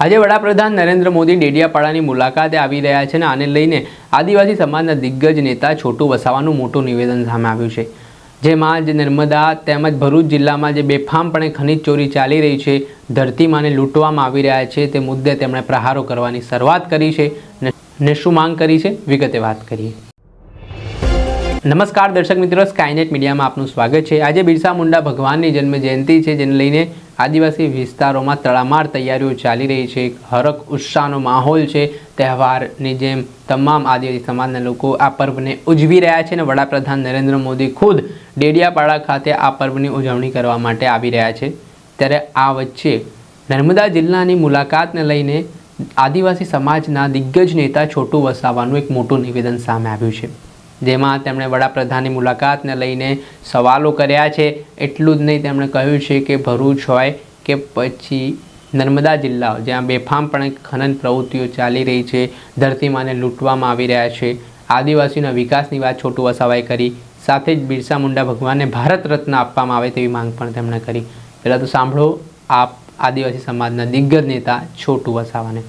આજે વડાપ્રધાન નરેન્દ્ર મોદી ડેડિયાપાડાની મુલાકાતે આવી રહ્યા છે અને આને લઈને આદિવાસી સમાજના દિગ્ગજ નેતા છોટુ વસાવાનું મોટું નિવેદન સામે આવ્યું છે. જેમાં જે નર્મદા તેમજ ભરૂચ જિલ્લામાં જે બેફામપણે ખનીજ ચોરી ચાલી રહી છે, ધરતીમાને લૂંટવામાં આવી રહ્યા છે, તે મુદ્દે તેમણે પ્રહારો કરવાની શરૂઆત કરી છે ને- શું માંગ કરી છે, વિગતે વાત કરીએ. નમસ્કાર દર્શક મિત્રો સ્કાયનેટ મીડિયામાં આપનું સ્વાગત છે. આજે બિરસા મુંડા ભગવાનની જન્મ જયંતિ છે, જેને લઈને આદિવાસી વિસ્તારોમાં તડામાર તૈયારીઓ ચાલી રહી છે. હરક ઉત્સાહનો માહોલ છે. તહેવારની જેમ તમામ આદિવાસી સમાજના લોકો આ પર્વને ઉજવી રહ્યા છે અને વડાપ્રધાન નરેન્દ્ર મોદી ખુદ ડેડિયાપાડા ખાતે આ પર્વની ઉજવણી કરવા માટે આવી રહ્યા છે. ત્યારે આ વચ્ચે નર્મદા જિલ્લાની મુલાકાતને લઈને આદિવાસી સમાજના દિગ્ગજ નેતા છોટુ વસાવાનું એક મોટું નિવેદન સામે આવ્યું છે. જેમાં તેમણે વડાપ્રધાનની મુલાકાતને લઈને સવાલો કર્યા છે. એટલું જ નહીં, તેમણે કહ્યું છે કે ભરૂચ હોય કે પછી નર્મદા જિલ્લાઓ જ્યાં બેફામપણે ખનન પ્રવૃત્તિઓ ચાલી રહી છે, ધરતીમાને લૂંટવામાં આવી રહ્યા છે. આદિવાસીના વિકાસની વાત છોટુ વસાવાએ કરી. સાથે જ બિરસા મુંડા ભગવાનને ભારત રત્ન આપવામાં આવે તેવી માંગ પણ તેમણે કરી. પહેલાં તો સાંભળો, આપ આદિવાસી સમાજના દિગ્ગજ નેતા છોટુ વસાવાને.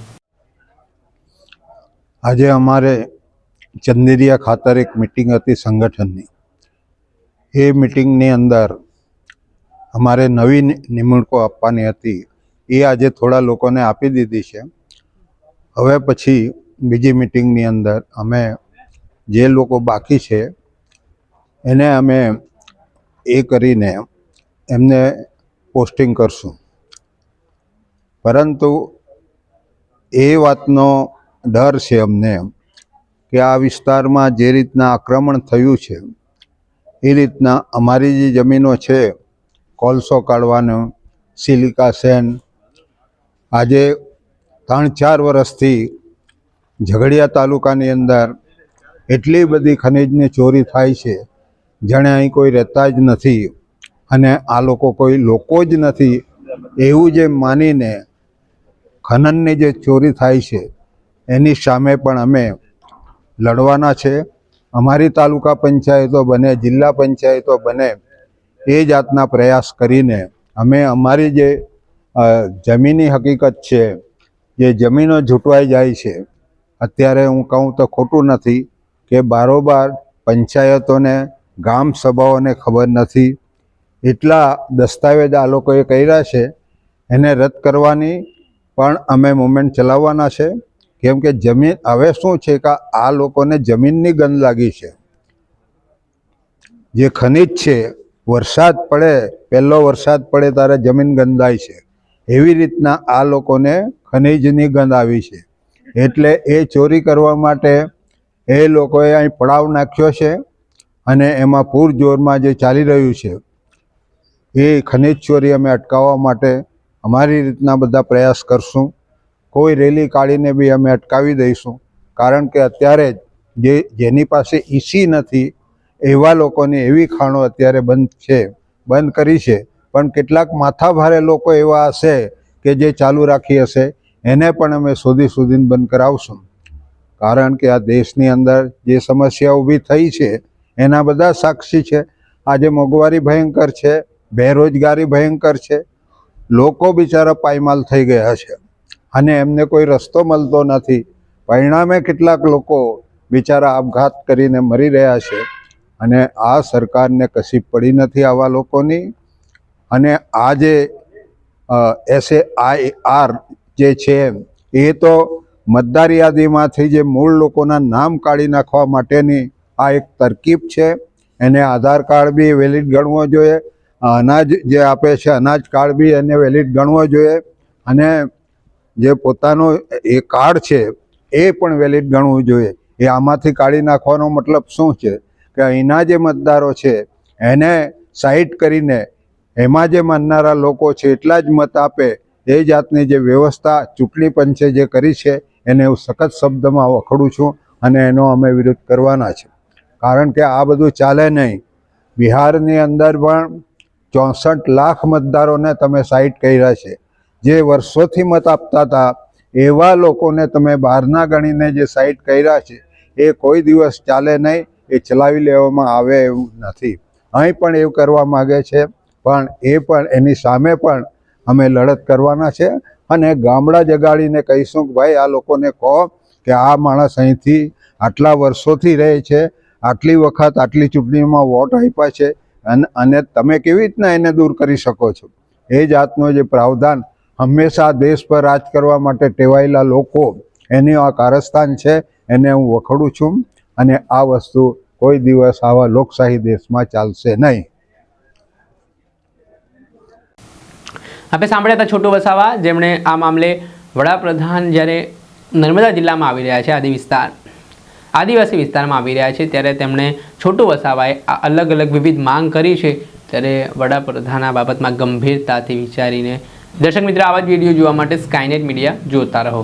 આજે અમારે ચંદેરિયા ખાતર એક મિટિંગ હતી સંગઠનની. એ મિટિંગની અંદર અમારે નવી નિમણૂકો આપવાની હતી. એ આજે થોડા લોકોને આપી દીધી છે. હવે પછી બીજી મિટિંગની અંદર અમે જે લોકો બાકી છે, એને અમે એ કરીને એમને પોસ્ટિંગ કરશું. પરંતુ એ વાતનો ડર છે અમને. કે આ વિસ્તારમાં જે રીતના આક્રમણ થયું છે, એ રીતના અમારી જે જમીનો છે, કોલસો કાઢવાનો, સિલિકા સેન, આજે ત્રણ ચાર વર્ષથી ઝઘડિયા તાલુકાની અંદર એટલી બધી ખનીજની ચોરી થાય છે, જાણે અહીં કોઈ રહેતા જ નથી અને આ લોકો કોઈ લોકો જ નથી, એવું જે માનીને ખનનની જે ચોરી થાય છે, એની સામે પણ અમે લડવાના છે. અમારી તાલુકા પંચાયતો બને, જિલ્લા પંચાયતો બને, એ જાતના પ્રયાસ કરીને અમે અમારી જે જમીની હકીકત છે, જે જમીનો જૂંટવાઈ જાય છે, અત્યારે હું કહું તો ખોટું નથી કે બારોબાર પંચાયતોને, ગામ સભાઓને ખબર નથી. એટલા દસ્તાવેજ આ લોકોએ કર્યા છે. એને રદ કરવાની પણ અમે મુવમેન્ટ ચલાવવાના છે. કેમ કે જમીન હવે શું છે કે આ લોકોને જમીનની ગંધ લાગી છે. જે ખનિજ છે, વરસાદ પડે, પહેલો વરસાદ પડે ત્યારે જમીન ગંધાય છે. એવી રીતના આ લોકોને ખનિજની ગંધ આવી છે. એટલે એ ચોરી કરવા માટે એ લોકોએ અહીં પડાવ નાખ્યો છે અને એમાં પૂરજોરમાં જે ચાલી રહ્યું છે, એ ખનિજ ચોરી અમે અટકાવવા માટે અમારી રીતના બધા પ્રયાસ કરશું. કોઈ રેલી કાઢીને બી અમે અટકાવી દઈશું. કારણ કે અત્યારે જ જેની પાસે ઈસી નથી, એવા લોકોની એવી ખાણો અત્યારે બંધ છે, બંધ કરી છે. પણ કેટલાક માથાભારે લોકો એવા હશે કે જે ચાલુ રાખી હશે, એને પણ અમે શોધી શોધીને બંધ કરાવશું. કારણ કે આ દેશની અંદર જે સમસ્યા ઊભી થઈ છે, એના બધા સાક્ષી છે. આજે મોંઘવારી ભયંકર છે, બેરોજગારી ભયંકર છે. લોકો બિચારા પાયમાલ થઈ ગયા છે. અને એમને કોઈ રસ્તો મળતો નથી. પરિણામે કેટલાક લોકો બિચારા આપઘાત કરીને મરી રહ્યા છે અને આ સરકારને કશી પડી નથી આવા લોકોની. અને આ જે એસે આઈ આર જે છે એ તો મતદાર યાદીમાંથી જે મૂળ લોકોના નામ કાઢી નાખવા માટેની આ એક તરકીબ છે. એને આધાર કાર્ડ બી વેલિડ ગણવો જોઈએ. અનાજ જે આપે છે અનાજ કાર્ડ બી એને વેલિડ ગણવો જોઈએ. અને જે પોતાનો એ કાર્ડ છે, એ પણ વેલિડ ગણવું જોઈએ. એ આમાંથી કાઢી નાખવાનો મતલબ શું છે? કે અહીંના જે મતદારો છે, એને સાઇટ કરીને એમાં જે માનનારા લોકો છે, એટલા જ મત આપે, એ જાતની જે વ્યવસ્થા ચૂંટણી પંચે જે કરી છે, એને હું સખત શબ્દમાં વખડું છું અને એનો અમે વિરોધ કરવાના છે. કારણ કે આ બધું ચાલે નહીં. બિહારની અંદર પણ ચોસઠ લાખ મતદારોને તમે સાઇટ કર્યા છે. જે વર્ષોથી મત આપતા હતા, એવા લોકોને તમે બહારના ગણીને જે સાઈડ કર્યા છે, એ કોઈ દિવસ ચાલે નહીં, એ ચલાવી લેવામાં આવે એવું નથી. અહીં પણ એવું કરવા માગે છે, પણ એ પણ એની સામે પણ અમે લડત કરવાના છે અને ગામડા જગાડીને કહીશું કે ભાઈ, આ લોકોને કહો કે આ માણસ અહીંથી આટલા વર્ષોથી રહે છે, આટલી વખત આટલી ચૂંટણીમાં વોટ આપ્યા છે, અને અને તમે કેવી રીતના એને દૂર કરી શકો છો? એ જાતનો જે પ્રાવધાન હંમેશા દેશ પર રાજ કરવા માટે ટેવાયેલા લોકો, એની આ કારસ્તાન છે, એને હું વખોડું છું અને આ વસ્તુ કોઈ દિવસ આવા લોકશાહી દેશમાં ચાલશે નહીં. આપણે સાંભળ્યા હતા છોટુ વસાવા, જેમણે આ મામલે વડાપ્રધાન જ્યારે નર્મદા જિલ્લામાં આવી રહ્યા છે, આદિ વિસ્તાર, આદિવાસી વિસ્તારમાં આવી રહ્યા છે, ત્યારે તેમણે છોટુ વસાવાએ આ અલગ અલગ વિવિધ માંગ કરી છે, ત્યારે વડાપ્રધાન આ બાબતમાં ગંભીરતાથી વિચારીને દર્શક મિત્રો આવા જ વીડિયો જોવા માટે સ્કાયનેટ મીડિયા જોતા રહો.